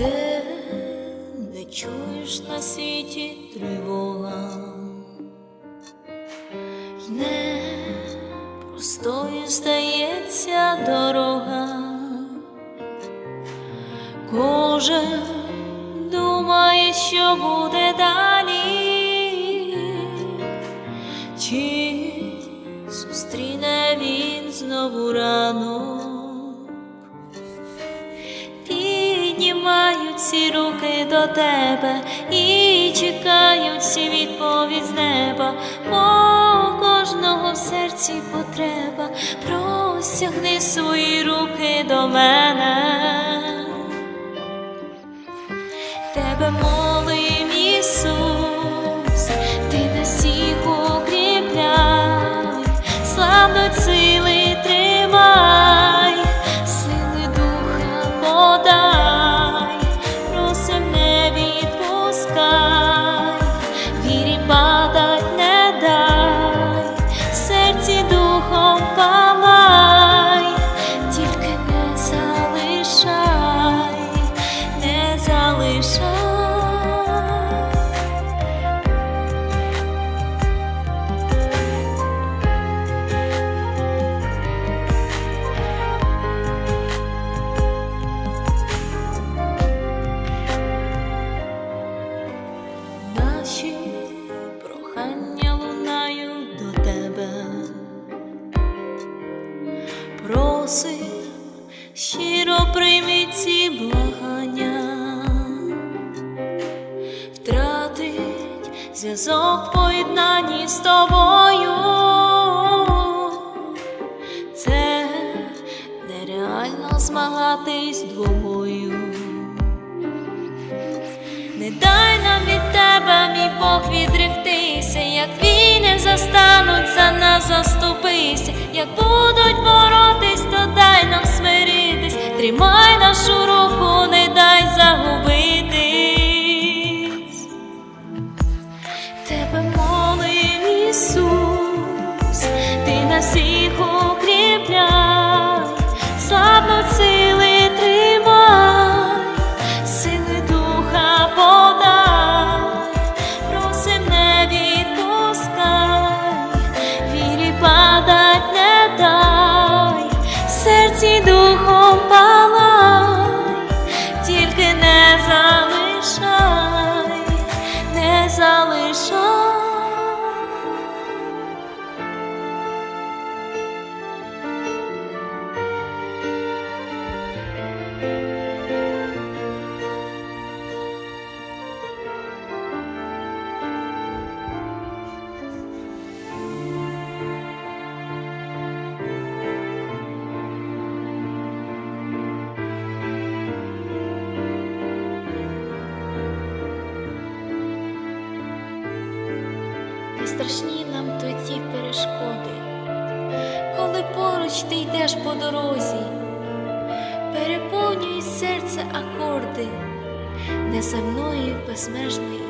де не чуєш на світі тривога, й не простою здається дорога. Кожен думає, що буде далі, чи зустріне він знову ранок. Всі руки до тебе і чекають всі відповідь з неба, бо кожного в серці потреба, простягни свої руки до мене. Тебе щиро прийми ці благання, втратить зв'язок поєднані з тобою. Це нереально змагатись двомою. Не дай нам від тебе, мій Бог, відректися, як війни застануть за нас, заступися, як будуть боротись, то дай нам смиритись, Тебе молим, Ісус, ти нас всіх укріпляй, страшні нам тоді перешкоди, коли поруч ти йдеш по дорозі, серце акорди неземної безмежної